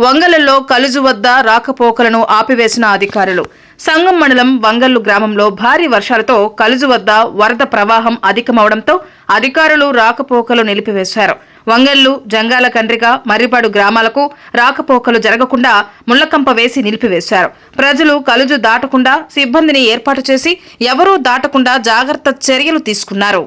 వంగలలో కలుజు వద్ద రాకపోకలను ఆపివేసిన అధికారులు. సంగం మండలం వంగల్లు గ్రామంలో భారీ వర్షాలతో కలుజు వద్ద వరద ప్రవాహం అధికమవడంతో అధికారులు రాకపోకలు నిలిపివేశారు. వంగల్లు జంగాల కండ్రిక మర్రిపాడు గ్రామాలకు రాకపోకలు జరగకుండా ముళ్ళకంప వేసి నిలిపివేశారు. ప్రజలు కలుజు దాటకుండా సిబ్బందిని ఏర్పాటు చేసి ఎవరూ దాటకుండా జాగ్రత్త చర్యలు తీసుకున్నారు.